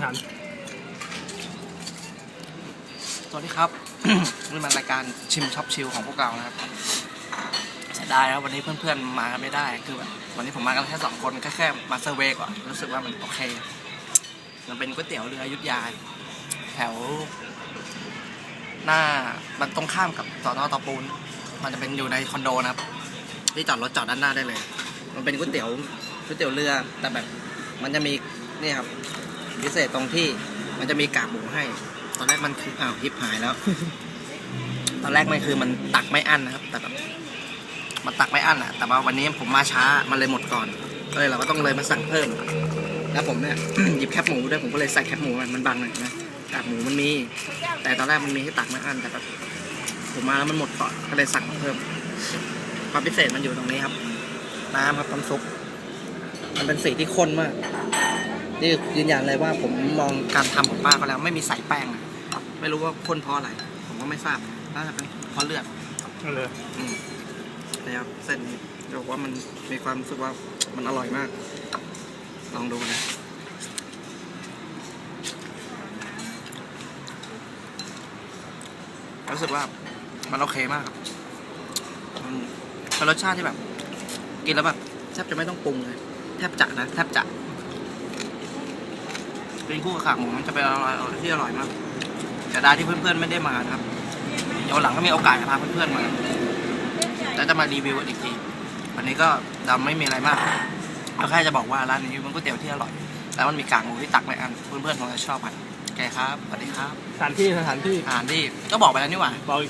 งขัน สวัสดีครับ นี่มันรายการชิมช็อปชิลของพวกเรานะครับเสียดายนะวันนี้เพื่อนๆมาไม่ได้ คือแบบวันนี้ผมมากันแค่สองคนก็แค่มาเซอร์เวย์ก่อน รู้สึกว่ามันโอเค มันเป็นก๋วยเตี๋ยวเรืออยุทธยา แถว หน้ามันตรงข้ามกับสอนอตอปูน มันจะเป็นอยู่ในคอนโดนะครับ ที่จอดรถจอดด้านหน้าได้เลย มันเป็นก๋วยเตี๋ยวก๋วยเตี๋ยวเรือแต่แบบมันจะมีนี่ครับ พิเศษตรงที่มันจะมีกากหมูให้ ตอนแรกมันคืออ้าวฮิปหายแล้ว ตอนแรกมันคือมันตักไม่อั้นนะครับ แต่แบบมันตักไม่อั้นอะแต่ว่าวันนี้ผมมาช้ามันเลยหมดก่อนก็เลยเราก็ต้องเลยมาสั่งเพิ่ม แล้วผมเนี่ย หยิบแคบหมูด้วยผมก็เลยใส่แคบหมูมันมันบังหน่อยนะกากหมูมันมี แต่ตอนแรกมันมีให้ตักไม่อั้นแต่แบบผมมาแล้วมันหมดก่อนก็เลยสั่งเพิ่มความพิเศษมันอยู่ตรงนี้ครับ น้ำครับน้ำซุป มันเป็นสีที่ข้นมาก นี่ยืนยันเลยว่าผมมองการทำของป้าเขาแล้วไม่มีใส่แป้งนะไม่รู้ว่าข้นเพราะอะไร ผมก็ไม่ทราบน่าจะเป็นเพราะเลือดนั่นเลยอืมนะครับเส้นนี้จะบอกว่ามันมีความรู้สึกว่ามันอร่อยมาก ลองดูนะรู้สึกว่ามันโอเคมากครับมันเป็นรสชาติที่แบบ กินแล้วแบบแทบจะไม่ต้องปรุงเลย แทบจะนะ แทบจะ เป็นคู่กับขาหมูมันจะเป็นอะไรที่อร่อยมากแต่ได้ที่เพื่อนๆไม่ได้มานะครับเดี๋ยววันหลังก็มีโอกาสจะพาเพื่อนๆมาแล้วจะมารีวิวกันอีกทีวันนี้ก็ดำไม่มีอะไรมากเราแค่จะบอกว่าร้านนี้มันก๋วยเตี๋ยวที่อร่อย แล้วมันมีกากหมูที่ตักไม่อันเพื่อนๆคงจะชอบกันโอเคครับสวัสดีครับสถานที่สถานที่อาหารที่ก็บอกไปแล้วนี่หว่าบอกอีก